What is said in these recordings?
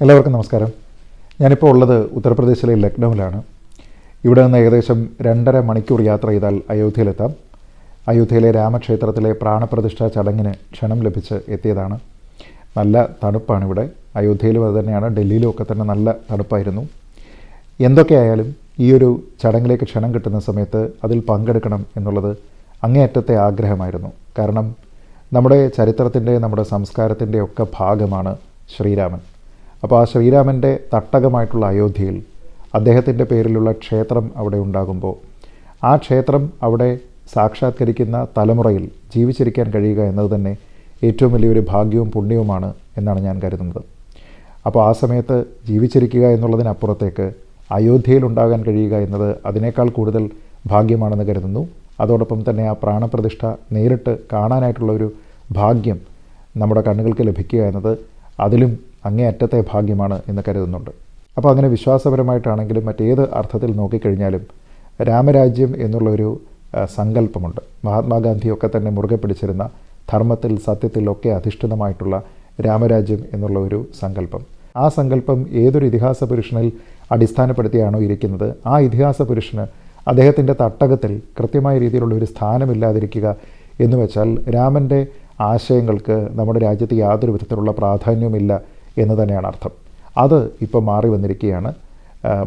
എല്ലാവർക്കും നമസ്കാരം. ഞാനിപ്പോൾ ഉള്ളത് ഉത്തർപ്രദേശിലെ ലക്നൌവിലാണ്. ഇവിടെ നിന്ന് ഏകദേശം രണ്ടര മണിക്കൂർ യാത്ര ചെയ്താൽ അയോധ്യയിലെത്താം. അയോധ്യയിലെ രാമക്ഷേത്രത്തിലെ പ്രാണപ്രതിഷ്ഠാ ചടങ്ങിന് ക്ഷണം ലഭിച്ച് എത്തിയതാണ്. നല്ല തണുപ്പാണ് ഇവിടെ അയോധ്യയിലും അത് തന്നെയാണ്. ഡൽഹിയിലും ഒക്കെ തന്നെ നല്ല തണുപ്പായിരുന്നു. എന്തൊക്കെയായാലും ഈ ഒരു ചടങ്ങിലേക്ക് ക്ഷണം കിട്ടുന്ന സമയത്ത് അതിൽ പങ്കെടുക്കണം എന്നുള്ളത് അങ്ങേയറ്റത്തെ ആഗ്രഹമായിരുന്നു. കാരണം നമ്മുടെ ചരിത്രത്തിന്റെ നമ്മുടെ സംസ്കാരത്തിന്റെ ഒക്കെ ഭാഗമാണ് ശ്രീരാമൻ. അപ്പോൾ ആ ശ്രീരാമന്റെ തട്ടകമായിട്ടുള്ള അയോധ്യയിൽ അദ്ദേഹത്തിന്റെ പേരിലുള്ള ക്ഷേത്രം അവിടെ ഉണ്ടാകുമ്പോൾ ആ ക്ഷേത്രം അവിടെ സാക്ഷാത്കരിക്കുന്ന തലമുറയിൽ ജീവിച്ചിരിക്കാൻ കഴിയുക എന്നത് തന്നെ ഏറ്റവും വലിയൊരു ഭാഗ്യവും പുണ്യവുമാണ് എന്നാണ് ഞാൻ കരുതുന്നത്. അപ്പോൾ ആ സമയത്ത് ജീവിച്ചിരിക്കുക എന്നുള്ളതിനപ്പുറത്തേക്ക് അയോധ്യയിൽ ഉണ്ടാകാൻ കഴിയുക എന്നത് അതിനേക്കാൾ കൂടുതൽ ഭാഗ്യമാണെന്ന് കരുതുന്നു. അതോടൊപ്പം തന്നെ ആ പ്രാണപ്രതിഷ്ഠ നേരിട്ട് കാണാനായിട്ടുള്ള ഒരു ഭാഗ്യം നമ്മുടെ കണ്ണുകൾക്ക് ലഭിക്കുക എന്നത് അതിലും അങ്ങേയറ്റത്തെ ഭാഗ്യമാണ് എന്ന് കരുതുന്നുണ്ട്. അപ്പോൾ അങ്ങനെ വിശ്വാസപരമായിട്ടാണെങ്കിലും മറ്റേത് അർത്ഥത്തിൽ നോക്കിക്കഴിഞ്ഞാലും രാമരാജ്യം എന്നുള്ളൊരു സങ്കല്പമുണ്ട്. മഹാത്മാഗാന്ധിയൊക്കെ തന്നെ മുറുകെ പിടിച്ചിരുന്ന ധർമ്മത്തിൽ സത്യത്തിലൊക്കെ അധിഷ്ഠിതമായിട്ടുള്ള രാമരാജ്യം എന്നുള്ള ഒരു സങ്കല്പം. ആ സങ്കല്പം ഏതൊരു ഇതിഹാസ പുരുഷനിൽ അടിസ്ഥാനപ്പെടുത്തിയാണോ ഇരിക്കുന്നത്? ആ ഇതിഹാസ പുരുഷന് അദ്ദേഹത്തിന്റെ തട്ടകത്തിൽ കൃത്യമായ രീതിയിലുള്ള ഒരു സ്ഥാനമില്ലാതിരിക്കുക എന്ന് വെച്ചാൽ രാമന്റെ ആശയങ്ങൾക്ക് നമ്മുടെ രാജ്യത്ത് യാതൊരു വിധത്തിലുള്ള പ്രാധാന്യവുമില്ല എന്ന് തന്നെയാണ് അർത്ഥം. അത് ഇപ്പോൾ മാറി വന്നിരിക്കുകയാണ്.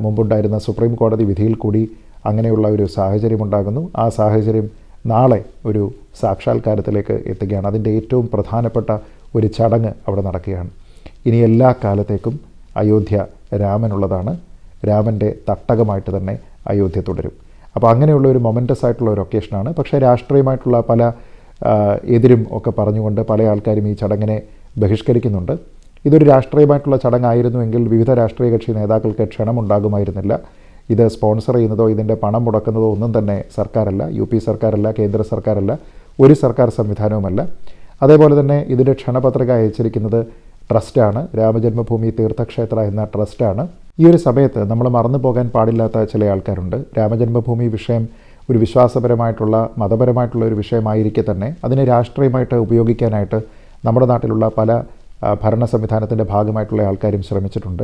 മുമ്പുണ്ടായിരുന്ന സുപ്രീം കോടതി വിധിയിൽ കൂടി അങ്ങനെയുള്ള ഒരു സാഹചര്യം ഉണ്ടാകുന്നു. ആ സാഹചര്യം നാളെ ഒരു സാക്ഷാത്കാരത്തിലേക്ക് എത്തുകയാണ്. അതിന്റെ ഏറ്റവും പ്രധാനപ്പെട്ട ഒരു ചടങ്ങ് അവിടെ നടക്കുകയാണ്. ഇനി എല്ലാ കാലത്തേക്കും അയോധ്യ രാമനുള്ളതാണ്. രാമന്റെ തട്ടകമായിട്ട് തന്നെ അയോധ്യ തുടരും. അപ്പോൾ അങ്ങനെയുള്ള ഒരു മൊമെന്റസ് ആയിട്ടുള്ള ഒരു ഒക്കേഷനാണ് പക്ഷേ രാഷ്ട്രീയമായിട്ടുള്ള പല എതിരും ഒക്കെ പറഞ്ഞുകൊണ്ട് പല ആൾക്കാരും ഈ ചടങ്ങിനെ ബഹിഷ്കരിക്കുന്നുണ്ട്. ഇതൊരു രാഷ്ട്രീയമായിട്ടുള്ള ചടങ്ങായിരുന്നുവെങ്കിൽ വിവിധ രാഷ്ട്രീയ കക്ഷി നേതാക്കൾക്ക് ക്ഷണമുണ്ടാകുമായിരുന്നില്ല ഇത് സ്പോൺസർ ചെയ്യുന്നതോ ഇതിന്റെ പണം മുടക്കുന്നതോ ഒന്നും തന്നെ സർക്കാരല്ല യു പി സർക്കാരല്ല കേന്ദ്ര സർക്കാരല്ല ഒരു സർക്കാർ സംവിധാനവുമല്ല. അതേപോലെ തന്നെ ഇതിന്റെ ക്ഷണപത്രിക അയച്ചിരിക്കുന്നത് ട്രസ്റ്റാണ്. രാമജന്മഭൂമി തീർത്ഥക്ഷേത്ര എന്ന ട്രസ്റ്റാണ്. ഈ ഒരു സമയത്ത് നമ്മൾ മറന്നു പോകാൻ പാടില്ലാത്ത ചില ആൾക്കാരുണ്ട്. രാമജന്മഭൂമി വിഷയം ഒരു വിശ്വാസപരമായിട്ടുള്ള മതപരമായിട്ടുള്ള ഒരു വിഷയമായിരിക്കെ തന്നെ അതിനെ രാഷ്ട്രീയമായിട്ട് ഉപയോഗിക്കാനായിട്ട് നമ്മുടെ നാട്ടിലുള്ള പല ഭരണ സംവിധാനത്തിന്റെ ഭാഗമായിട്ടുള്ള ആൾക്കാരും ശ്രമിച്ചിട്ടുണ്ട്.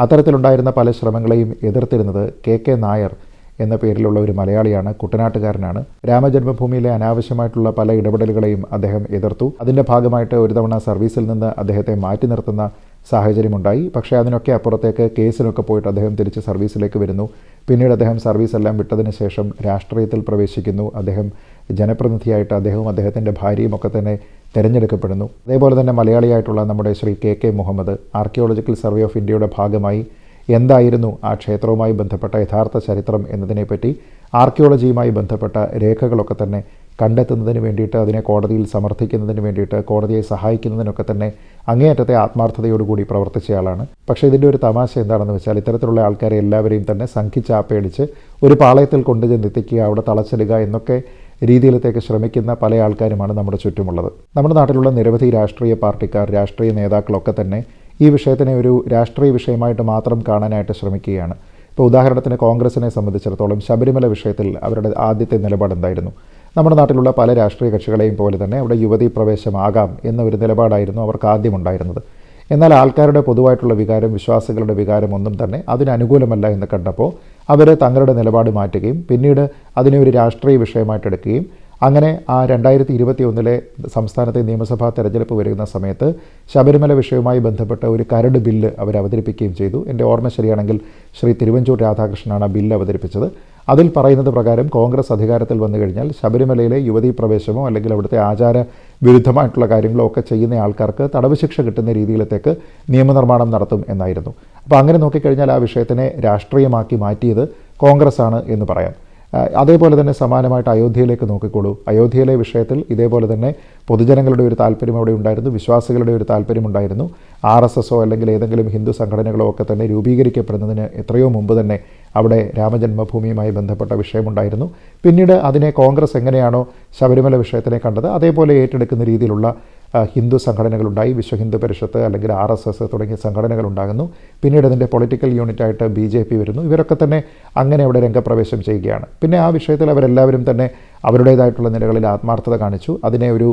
അത്തരത്തിലുണ്ടായിരുന്ന പല ശ്രമങ്ങളെയും എതിർത്തിരുന്നത് കെ കെ നായർ എന്ന പേരിലുള്ള ഒരു മലയാളിയാണ് കുട്ടനാട്ടുകാരനാണ്. രാമജന്മഭൂമിയിലെ അനാവശ്യമായിട്ടുള്ള പല ഇടപെടലുകളെയും അദ്ദേഹം എതിർത്തു. അതിന്റെ ഭാഗമായിട്ട് ഒരു തവണ സർവീസിൽ നിന്ന് അദ്ദേഹത്തെ മാറ്റി നിർത്തുന്ന സാഹചര്യമുണ്ടായി. പക്ഷേ അതിനൊക്കെ അപ്പുറത്തേക്ക് കേസിനൊക്കെ പോയിട്ട് അദ്ദേഹം തിരിച്ച് സർവീസിലേക്ക് വരുന്നു. പിന്നീട് അദ്ദേഹം സർവീസ് എല്ലാം വിട്ടതിന് ശേഷം രാഷ്ട്രീയത്തിൽ പ്രവേശിക്കുന്നു. അദ്ദേഹം ജനപ്രതിനിധിയായിട്ട് അദ്ദേഹവും അദ്ദേഹത്തിന്റെ ഭാര്യയും ഒക്കെ തന്നെ തിരഞ്ഞെടുക്കപ്പെടുന്നു. അതേപോലെ തന്നെ മലയാളിയായിട്ടുള്ള നമ്മുടെ Shri K K Muhammad archaeological survey of ഇന്ത്യയുടെ ഭാഗമായി എന്തായിരുന്നു ആ ക്ഷേത്രവുമായി ബന്ധപ്പെട്ട യഥാർത്ഥ ചരിത്രം എന്നതിനെപ്പറ്റി ആർക്കിയോളജിയുമായി ബന്ധപ്പെട്ട രേഖകളൊക്കെ തന്നെ കണ്ടെത്തുന്നതിന് വേണ്ടിയിട്ട് അതിനെ കോടതിയിൽ സമർത്ഥിക്കുന്നതിന് വേണ്ടിയിട്ട് കോടതിയെ സഹായിക്കുന്നതിനൊക്കെ തന്നെ അങ്ങേയറ്റത്തെ ആത്മാർത്ഥതയോടുകൂടി പ്രവർത്തിച്ചയാളാണ് പക്ഷേ ഇതിന്റെ ഒരു തമാശ എന്താണെന്ന് വെച്ചാൽ ഇത്തരത്തിലുള്ള ആൾക്കാരെ എല്ലാവരെയും തന്നെ സംഘിച്ചാപ്പയടിച്ച് ഒരു പാളയത്തിൽ കൊണ്ടുചെന്ന് എത്തിക്കുക അവിടെ തളച്ചിടുക എന്നൊക്കെ രീതിയിലത്തേക്ക് ശ്രമിക്കുന്ന പല ആൾക്കാരുമാണ് നമ്മുടെ ചുറ്റുമുള്ളത്. നമ്മുടെ നാട്ടിലുള്ള നിരവധി രാഷ്ട്രീയ പാർട്ടിക്കാർ രാഷ്ട്രീയ നേതാക്കളൊക്കെ തന്നെ ഈ വിഷയത്തിനെ ഒരു രാഷ്ട്രീയ വിഷയമായിട്ട് മാത്രം കാണാനായിട്ട് ശ്രമിക്കുകയാണ്. ഇപ്പോൾ ഉദാഹരണത്തിന് കോൺഗ്രസിനെ സംബന്ധിച്ചിടത്തോളം ശബരിമല വിഷയത്തിൽ അവരുടെ ആദ്യത്തെ നിലപാട് എന്തായിരുന്നു? നമ്മുടെ നാട്ടിലുള്ള പല രാഷ്ട്രീയ കക്ഷികളെയും പോലെ തന്നെ അവിടെ യുവതീ പ്രവേശമാകാം എന്ന ഒരു നിലപാടായിരുന്നു അവർക്ക് ആദ്യം ഉണ്ടായിരുന്നത്. എന്നാൽ ആൾക്കാരുടെ പൊതുവായിട്ടുള്ള വികാരം വിശ്വാസികളുടെ വികാരം ഒന്നും തന്നെ അതിനനുകൂലമല്ല എന്ന് കണ്ടപ്പോൾ അവർ തങ്ങളുടെ നിലപാട് മാറ്റുകയും പിന്നീട് അതിനെ ഒരു രാഷ്ട്രീയ വിഷയമായിട്ട് എടുക്കുകയും അങ്ങനെ ആ രണ്ടായിരത്തി ഇരുപത്തി ഒന്നിലെ സംസ്ഥാനത്തെ നിയമസഭാ തെരഞ്ഞെടുപ്പ് വരുന്ന സമയത്ത് ശബരിമല വിഷയവുമായി ബന്ധപ്പെട്ട ഒരു കരട് ബില്ല് അവർ അവതരിപ്പിക്കുകയും ചെയ്തു. എന്റെ ഓർമ്മ ശരിയാണെങ്കിൽ ശ്രീ തിരുവഞ്ചൂർ രാധാകൃഷ്ണനാണ് ബില്ല് അവതരിപ്പിച്ചത്. അതിൽ പറയുന്നത് പ്രകാരം കോൺഗ്രസ് അധികാരത്തിൽ വന്നു കഴിഞ്ഞാൽ ശബരിമലയിലെ യുവതീ പ്രവേശമോ അല്ലെങ്കിൽ അവിടുത്തെ ആചാര വിരുദ്ധമായിട്ടുള്ള കാര്യങ്ങളോ ഒക്കെ ചെയ്യുന്ന ആൾക്കാർക്ക് തടവ് ശിക്ഷ കിട്ടുന്ന രീതിയിലത്തേക്ക് നിയമനിർമ്മാണം നടത്തും എന്നായിരുന്നു. അപ്പോൾ അങ്ങനെ നോക്കിക്കഴിഞ്ഞാൽ ആ വിഷയത്തിനെ രാഷ്ട്രീയമാക്കി മാറ്റിയത് കോൺഗ്രസ് ആണ് എന്ന് പറയാം. അതേപോലെ തന്നെ സമാനമായിട്ട് അയോധ്യയിലേക്ക് നോക്കിക്കോളൂ. അയോധ്യയിലെ വിഷയത്തിൽ ഇതേപോലെ തന്നെ പൊതുജനങ്ങളുടെ ഒരു താല്പര്യം അവിടെ ഉണ്ടായിരുന്നു വിശ്വാസികളുടെ ഒരു താല്പര്യമുണ്ടായിരുന്നു ആർ എസ് എസോ അല്ലെങ്കിൽ ഏതെങ്കിലും ഹിന്ദു സംഘടനകളോ ഒക്കെ തന്നെ രൂപീകരിക്കപ്പെടുന്നതിന് എത്രയോ മുമ്പ് തന്നെ അവിടെ രാമജന്മഭൂമിയുമായി ബന്ധപ്പെട്ട വിഷയമുണ്ടായിരുന്നു. പിന്നീട് അതിനെ കോൺഗ്രസ് എങ്ങനെയാണോ ശബരിമല വിഷയത്തിനെ കണ്ടത് അതേപോലെ ഏറ്റെടുക്കുന്ന രീതിയിലുള്ള ഹിന്ദു സംഘടനകളുണ്ടായി വിശ്വ ഹിന്ദു പരിഷത്ത് അല്ലെങ്കിൽ ആർ എസ് എസ് തുടങ്ങിയ സംഘടനകളുണ്ടാകുന്നു. പിന്നീട് അതിന്റെ പൊളിറ്റിക്കൽ യൂണിറ്റായിട്ട് ബി ജെ പി വരുന്നു. ഇവരൊക്കെ തന്നെ അങ്ങനെ അവിടെ രംഗപ്രവേശം ചെയ്യുകയാണ്. പിന്നെ ആ വിഷയത്തിൽ അവരെല്ലാവരും തന്നെ അവരുടേതായിട്ടുള്ള നിലകളിൽ ആത്മാർത്ഥത കാണിച്ചു. അതിനെ ഒരു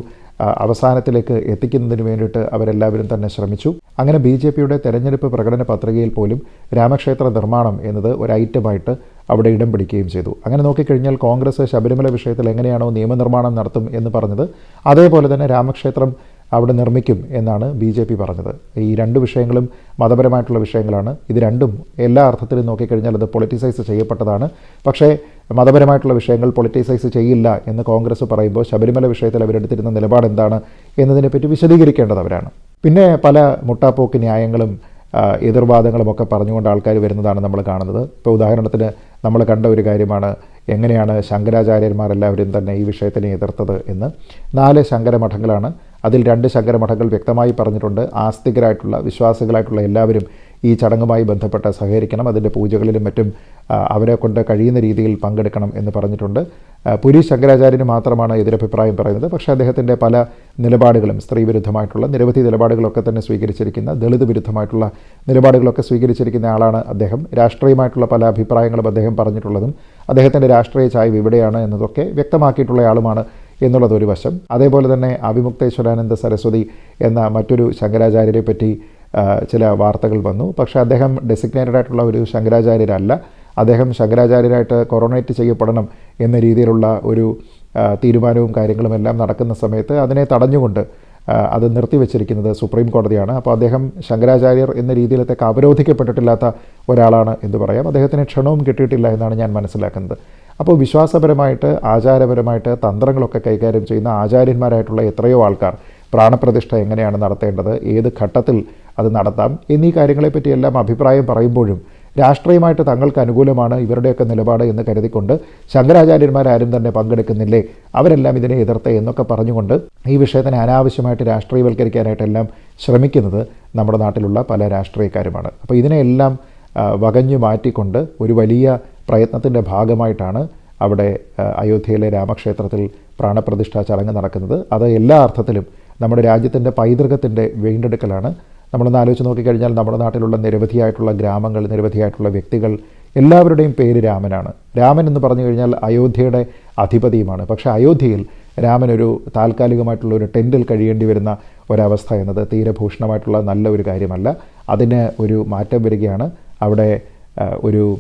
അവസാനത്തിലേക്ക് എത്തിക്കുന്നതിന് വേണ്ടിയിട്ട് അവരെല്ലാവരും തന്നെ ശ്രമിച്ചു. അങ്ങനെ ബി ജെ പിയുടെ തെരഞ്ഞെടുപ്പ് പ്രകടന പത്രികയിൽ പോലും രാമക്ഷേത്ര നിർമ്മാണം എന്നത് ഒരു ഐറ്റമായിട്ട് അവിടെ ഇടം പിടിക്കുകയും ചെയ്തു. അങ്ങനെ നോക്കിക്കഴിഞ്ഞാൽ കോൺഗ്രസ് ശബരിമല വിഷയത്തിൽ എങ്ങനെയാണോ നിയമനിർമ്മാണം നടത്തും എന്ന് പറഞ്ഞത് അതേപോലെ തന്നെ രാമക്ഷേത്രം അവിടെ നിർമ്മിക്കും എന്നാണ് ബി ജെ പി പറഞ്ഞത്. ഈ രണ്ട് വിഷയങ്ങളും മതപരമായിട്ടുള്ള വിഷയങ്ങളാണ്. ഇത് രണ്ടും എല്ലാ അർത്ഥത്തിലും നോക്കിക്കഴിഞ്ഞാൽ അത് പൊളിറ്റിസൈസ് ചെയ്യപ്പെട്ടതാണ്. പക്ഷേ മതപരമായിട്ടുള്ള വിഷയങ്ങൾ പൊളിറ്റിസൈസ് ചെയ്യില്ല എന്ന് കോൺഗ്രസ് പറയുമ്പോൾ ശബരിമല വിഷയത്തിൽ അവരെടുത്തിരുന്ന നിലപാട് എന്താണ് എന്നതിനെപ്പറ്റി വിശദീകരിക്കേണ്ടത് അവരാണ്. പിന്നെ പല മുട്ടാപ്പോക്ക് ന്യായങ്ങളും എതിർവാദങ്ങളുമൊക്കെ പറഞ്ഞുകൊണ്ട് ആൾക്കാർ വരുന്നതാണ് നമ്മൾ കാണുന്നത്. ഇപ്പോൾ ഉദാഹരണത്തിന് നമ്മൾ കണ്ട ഒരു കാര്യമാണ് എങ്ങനെയാണ് ശങ്കരാചാര്യന്മാരെല്ലാവരും തന്നെ ഈ വിഷയത്തിനെ എതിർത്തത് എന്ന്. നാല് ശങ്കരമഠങ്ങളാണ്. അതിൽ രണ്ട് ശങ്കരമഠങ്ങൾ വ്യക്തമായി പറഞ്ഞിട്ടുണ്ട്. ആസ്തികരായിട്ടുള്ള വിശ്വാസികളായിട്ടുള്ള എല്ലാവരും ഈ ചടങ്ങുമായി ബന്ധപ്പെട്ട് സഹകരിക്കണം അതിന്റെ പൂജകളിലും മറ്റും അവരെ കൊണ്ട് കഴിയുന്ന രീതിയിൽ പങ്കെടുക്കണം എന്ന് പറഞ്ഞിട്ടുണ്ട്. പുരി ശങ്കരാചാര്യന് മാത്രമാണ് എതിരഭിപ്രായം പറയുന്നത്. പക്ഷേ അദ്ദേഹത്തിന്റെ പല നിലപാടുകളും സ്ത്രീ വിരുദ്ധമായിട്ടുള്ള നിരവധി നിലപാടുകളൊക്കെ തന്നെ സ്വീകരിച്ചിരിക്കുന്ന ദളിത് വിരുദ്ധമായിട്ടുള്ള നിലപാടുകളൊക്കെ സ്വീകരിച്ചിരിക്കുന്ന ആളാണ് അദ്ദേഹം. രാഷ്ട്രീയമായിട്ടുള്ള പല അഭിപ്രായങ്ങളും അദ്ദേഹം പറഞ്ഞിട്ടുള്ളതും അദ്ദേഹത്തിന്റെ രാഷ്ട്രീയ ചായ്വ് ഇവിടെയാണ് എന്നതൊക്കെ വ്യക്തമാക്കിയിട്ടുള്ള ആളുമാണ് എന്നുള്ളത് ഒരു വശം. അതേപോലെ തന്നെ അഭിമുക്തേശ്വരാനന്ദ സരസ്വതി എന്ന മറ്റൊരു ശങ്കരാചാര്യരെ പറ്റി ചില വാർത്തകൾ വന്നു. പക്ഷേ അദ്ദേഹം ഡെസിഗ്നേറ്റഡ് ആയിട്ടുള്ള ഒരു ശങ്കരാചാര്യരല്ല. അദ്ദേഹം ശങ്കരാചാര്യരായിട്ട് കൊറോണേറ്റ് ചെയ്യപ്പെടണം എന്ന രീതിയിലുള്ള ഒരു തീരുമാനവും കാര്യങ്ങളും എല്ലാം നടക്കുന്ന സമയത്ത് അതിനെ തടഞ്ഞുകൊണ്ട് അത് നിർത്തിവെച്ചിരിക്കുന്നത് സുപ്രീം കോടതിയാണ്. അപ്പോൾ അദ്ദേഹം ശങ്കരാചാര്യർ എന്ന രീതിയിലത്തേക്ക് അവരോധിക്കപ്പെട്ടിട്ടില്ലാത്ത ഒരാളാണ് എന്ന് പറയാം. അദ്ദേഹത്തിന് ക്ഷണവും കിട്ടിയിട്ടില്ല എന്നാണ് ഞാൻ മനസ്സിലാക്കുന്നത്. അപ്പോൾ വിശ്വാസപരമായിട്ട് ആചാരപരമായിട്ട് തന്ത്രങ്ങളൊക്കെ കൈകാര്യം ചെയ്യുന്ന ആചാര്യന്മാരായിട്ടുള്ള എത്രയോ ആൾക്കാർ പ്രാണപ്രതിഷ്ഠ എങ്ങനെയാണ് നടത്തേണ്ടത് ഏത് ഘട്ടത്തിൽ അത് നടത്താം. എന്നീ കാര്യങ്ങളെപ്പറ്റിയെല്ലാം അഭിപ്രായം പറയുമ്പോഴും രാഷ്ട്രീയമായിട്ട് തങ്ങൾക്ക് അനുകൂലമാണ് ഇവരുടെയൊക്കെ നിലപാട് എന്ന് കരുതിക്കൊണ്ട് ശങ്കരാചാര്യന്മാരാരും തന്നെ പങ്കെടുക്കുന്നില്ലേ? അവരെല്ലാം ഇതിനെ എതിർത്തേ എന്നൊക്കെ പറഞ്ഞുകൊണ്ട് ഈ വിഷയത്തിനെ അനാവശ്യമായിട്ട് രാഷ്ട്രീയവൽക്കരിക്കാനായിട്ടെല്ലാം ശ്രമിക്കുന്നത് നമ്മുടെ നാട്ടിലുള്ള പല രാഷ്ട്രീയക്കാരുമാണ്. അപ്പോൾ ഇതിനെയെല്ലാം വകഞ്ഞു മാറ്റിക്കൊണ്ട് ഒരു വലിയ പ്രയത്നത്തിന്റെ ഭാഗമായിട്ടാണ് അവിടെ അയോധ്യയിലെ രാമക്ഷേത്രത്തിൽ പ്രാണപ്രതിഷ്ഠാ ചടങ്ങ് നടക്കുന്നത്. അത് എല്ലാ അർത്ഥത്തിലും നമ്മുടെ രാജ്യത്തിന്റെ പൈതൃകത്തിന്റെ വീണ്ടെടുക്കലാണ് നമ്മളൊന്ന് ആലോചിച്ച് നോക്കിക്കഴിഞ്ഞാൽ നമ്മുടെ നാട്ടിലുള്ള നിരവധിയായിട്ടുള്ള ഗ്രാമങ്ങൾ നിരവധിയായിട്ടുള്ള വ്യക്തികൾ എല്ലാവരുടെയും പേര് രാമനാണ്. രാമൻ എന്ന് പറഞ്ഞു കഴിഞ്ഞാൽ അയോധ്യയുടെ അധിപതിയുമാണ്. പക്ഷേ അയോധ്യയിൽ രാമൻ ഒരു താൽക്കാലികമായിട്ടുള്ള ഒരു ടെന്റിൽ കഴിയേണ്ടി വരുന്ന ഒരവസ്ഥ എന്നത് തീരഭൂഷണമായിട്ടുള്ള നല്ല ഒരു കാര്യമല്ല. അതിന് ഒരു മാറ്റം വരികയാണ്. അവിടെ ഒരു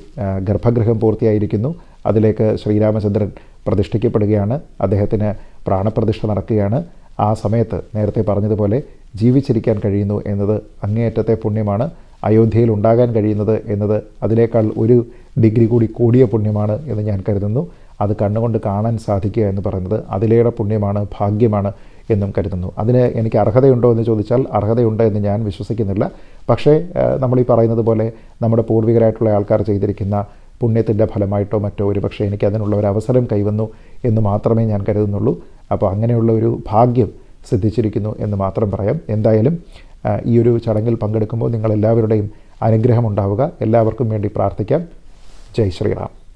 ഗർഭഗൃഹം പൂർത്തിയായിരിക്കുന്നു. അതിലേക്ക് ശ്രീരാമചന്ദ്രൻ പ്രതിഷ്ഠിക്കപ്പെടുകയാണ്. അദ്ദേഹത്തിന് പ്രാണപ്രതിഷ്ഠ നടക്കുകയാണ്. ആ സമയത്ത് നേരത്തെ പറഞ്ഞതുപോലെ ജീവിച്ചിരിക്കാൻ കഴിയുന്നു എന്നത് അങ്ങേയറ്റത്തെ പുണ്യമാണ്. അയോധ്യയിൽ ഉണ്ടാകാൻ കഴിയുന്നത് എന്നത് അതിനേക്കാൾ ഒരു ഡിഗ്രി കൂടി കൂടിയ പുണ്യമാണ് എന്ന് ഞാൻ കരുതുന്നു. അത് കണ്ണുകൊണ്ട് കാണാൻ സാധിക്കുക എന്ന് പറയുന്നത് അതിലേറെ പുണ്യമാണ് ഭാഗ്യമാണ് എന്നും കരുതുന്നു. അതിന് എനിക്ക് അർഹതയുണ്ടോ എന്ന് ചോദിച്ചാൽ അർഹതയുണ്ട് എന്ന് ഞാൻ വിശ്വസിക്കുന്നില്ല. പക്ഷേ നമ്മൾ ഈ പറയുന്നത് പോലെ നമ്മുടെ പൂർവികരായിട്ടുള്ള ആൾക്കാർ ചെയ്തിരിക്കുന്ന പുണ്യത്തിന്റെ ഫലമായിട്ടോ മറ്റോ ഒരു പക്ഷേ എനിക്ക് അതിനുള്ള ഒരു അവസരം കൈവന്നു എന്ന് മാത്രമേ ഞാൻ കരുതുന്നുള്ളൂ. അപ്പോൾ അങ്ങനെയുള്ള ഒരു ഭാഗ്യം സിദ്ധിച്ചിരിക്കുന്നു എന്ന് മാത്രം പറയാം. എന്തായാലും ഈ ഒരു ചടങ്ങിൽ പങ്കെടുക്കുമ്പോൾ നിങ്ങളെല്ലാവരുടെയും അനുഗ്രഹം ഉണ്ടാവുക. എല്ലാവർക്കും വേണ്ടി പ്രാർത്ഥിക്കാം. ജയ് ശ്രീറാം.